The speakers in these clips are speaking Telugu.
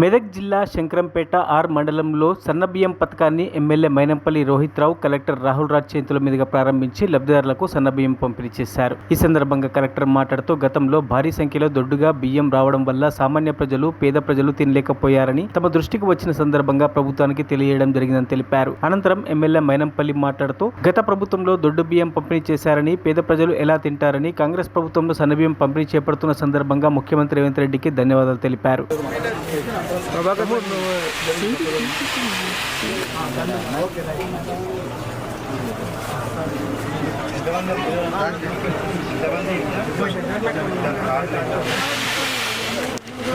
మెదక్ జిల్లా శంకరంపేట ఆర్ మండలంలో సన్నబియ్యం పథకాన్ని ఎమ్మెల్యే మైనంపల్లి రోహిత్ రావు కలెక్టర్ రాహుల్ రాజ్ చేతుల మీదుగా ప్రారంభించి లబ్ధిదారులకు సన్నబియ్యం పంపిణీ చేశారు. ఈ సందర్భంగా కలెక్టర్ మాట్లాడుతూ గతంలో భారీ సంఖ్యలో దొడ్డుగా బియ్యం రావడం వల్ల సామాన్య ప్రజలు పేద ప్రజలు తినలేకపోయారని తమ దృష్టికి వచ్చిన సందర్భంగా ప్రభుత్వానికి తెలియడం జరిగిందని తెలిపారు. అనంతరం ఎమ్మెల్యే మైనంపల్లి మాట్లాడుతూ గత ప్రభుత్వంలో దొడ్డు బియ్యం పంపిణీ చేశారని పేద ప్రజలు ఎలా తింటారని కాంగ్రెస్ ప్రభుత్వంలో సన్నబియ్యం పంపిణీ చేపడుతున్న సందర్భంగా ముఖ్యమంత్రి రేవంత్ రెడ్డికి ధన్యవాదాలు తెలిపారు.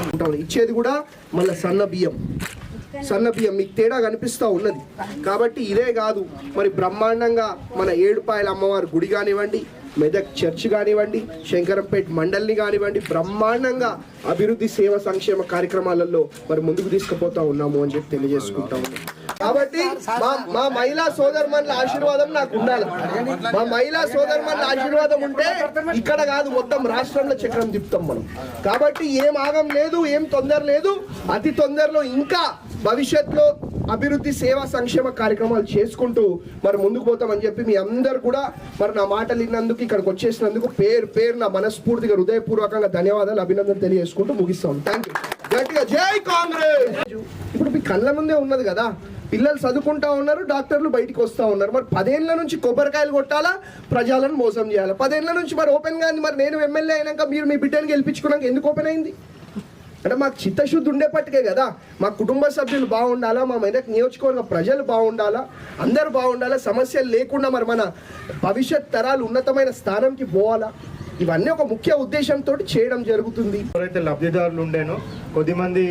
ఉంటాం ఇచ్చేది కూడా మళ్ళీ సన్న బియ్యం. సన్న బియ్యం మీకు తేడా కనిపిస్తూ ఉన్నది. కాబట్టి ఇదే కాదు మరి బ్రహ్మాండంగా మన ఏడుపాయల అమ్మవారి గుడి కానివ్వండి మెదక్ చర్చ్ కానివ్వండి శంకరంపేట్ మండలిని కానివ్వండి బ్రహ్మాండంగా అభివృద్ధి సేవ సంక్షేమ కార్యక్రమాలలో మరి ముందుకు తీసుకుపోతా ఉన్నాము అని చెప్పి తెలియజేసుకుంటా ఉన్నాం. కాబట్టి మా మా మహిళా సోదర్మన్ల ఆశీర్వాదం నాకు ఉండాలి. మా మహిళా సోదరుమణుల ఆశీర్వాదం ఉంటే ఇక్కడ కాదు మొత్తం రాష్ట్రంలో చక్రం తిప్పుతాం మనం. కాబట్టి ఏం ఆగం లేదు ఏం తొందర లేదు. అతి తొందరలో ఇంకా భవిష్యత్తులో అభివృద్ధి సేవా సంక్షేమ కార్యక్రమాలు చేసుకుంటూ మరి ముందుకు పోతామని చెప్పి మీ అందరు కూడా మరి నా మాటలు విన్నందుకు ఇక్కడికి వచ్చేసినందుకు పేరు పేరు నా మనస్ఫూర్తిగా హృదయపూర్వకంగా ధన్యవాదాలు అభినందన తెలియజేసుకుంటూ ముగిస్తాం థ్యాంక్ యూ గట్టిగా జై కాంగ్రెస్! ఇప్పుడు మీ కళ్ళ ముందే ఉన్నది కదా పిల్లలు చదువుకుంటా ఉన్నారు డాక్టర్లు బయటికి వస్తూ ఉన్నారు. మరి పదేళ్ళ నుంచి కొబ్బరికాయలు కొట్టాలా ప్రజలను మోసం చేయాలి? పదేళ్ళ నుంచి మరి ఓపెన్గా మరి నేను ఎమ్మెల్యే అయినాక మీరు మీ బిడ్డని గెలిపించుకున్నాక ఎందుకు ఓపెన్ అయింది? అంటే మాకు చిత్తశుద్ధి ఉండేపట్టుకే కదా. మా కుటుంబ సభ్యులు బాగుండాలా మా మెదక్ నియోజకవర్గ ప్రజలు బాగుండాలా అందరూ బాగుండాలా సమస్యలు లేకుండా మరి మన భవిష్యత్ తరాలు ఉన్నతమైన స్థానంకి పోవాలా? ఇవన్నీ ఒక ముఖ్య ఉద్దేశంతో చేయడం జరుగుతుంది. ఎవరైతే లబ్ధిదారులు ఉండేనో కొద్దిమంది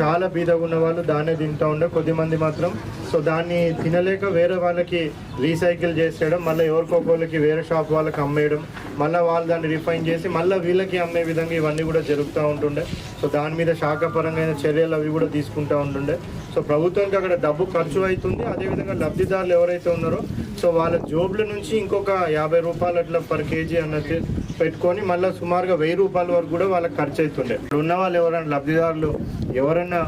చాలా బీదగా ఉన్న వాళ్ళు దాన్నే తింటూ ఉండే కొద్దిమంది మాత్రం. సో దాన్ని తినలేక వేరే వాళ్ళకి రీసైకిల్ చేసేయడం మళ్ళీ ఎవరికొకరికి వేరే షాప్ వాళ్ళకి అమ్మేయడం మళ్ళీ వాళ్ళు దాన్ని రిఫైన్ చేసి మళ్ళీ వీళ్ళకి అమ్మే విధంగా ఇవన్నీ కూడా జరుగుతూ ఉంటుండే. సో దాని మీద శాఖపరమైన చర్యలు అవి కూడా తీసుకుంటూ ఉంటుండే. సో ప్రభుత్వానికి అక్కడ డబ్బు ఖర్చు అవుతుంది అదేవిధంగా లబ్ధిదారులు ఎవరైతే ఉన్నారో సో వాళ్ళ జోబుల నుంచి ఇంకొక యాభై రూపాయలు అట్లా పర్ కేజీ అన్నది పెట్టుకొని మళ్ళీ సుమారుగా వెయ్యి రూపాయల వరకు కూడా వాళ్ళకి ఖర్చు అవుతుండే ఇప్పుడు ఉన్న వాళ్ళు ఎవరైనా లబ్ధిదారులు ఎవరైనా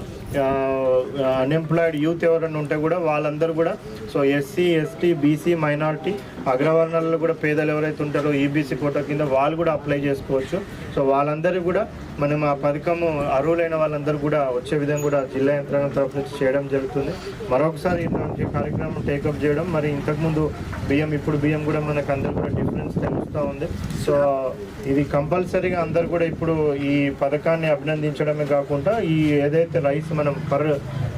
అన్ఎంప్లాయిడ్ యూత్ ఎవరైనా ఉంటే కూడా వాళ్ళందరూ కూడా so SC ST BC minority అగ్రవర్ణాలలో కూడా పేదలు ఎవరైతే ఉంటారో ఈబీసీ కోట కింద వాళ్ళు కూడా అప్లై చేసుకోవచ్చు. సో వాళ్ళందరూ కూడా మనం ఆ పథకము అర్హులైన వాళ్ళందరూ కూడా వచ్చే విధంగా కూడా జిల్లా యంత్రాంగం తరఫు నుంచి చేయడం జరుగుతుంది. మరొకసారి ఇలాంటి కార్యక్రమం టేకప్ చేయడం మరి ఇంతకుముందు బియ్యం ఇప్పుడు బియ్యం కూడా మనకు అందరూ కూడా డిఫరెన్స్ తెలుస్తూ ఉంది. సో ఇది కంపల్సరీగా అందరు కూడా ఇప్పుడు ఈ పథకాన్ని అభినందించడమే కాకుండా ఈ ఏదైతే రైస్ మనం పర్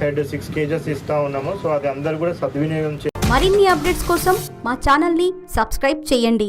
హెడ్ సిక్స్ కేజెస్ ఇస్తా ఉన్నామో సో అది అందరు కూడా సద్వినియోగం చే మరిన్ని అప్డేట్స్ కోసం మా ఛానల్ని సబ్స్క్రైబ్ చేయండి.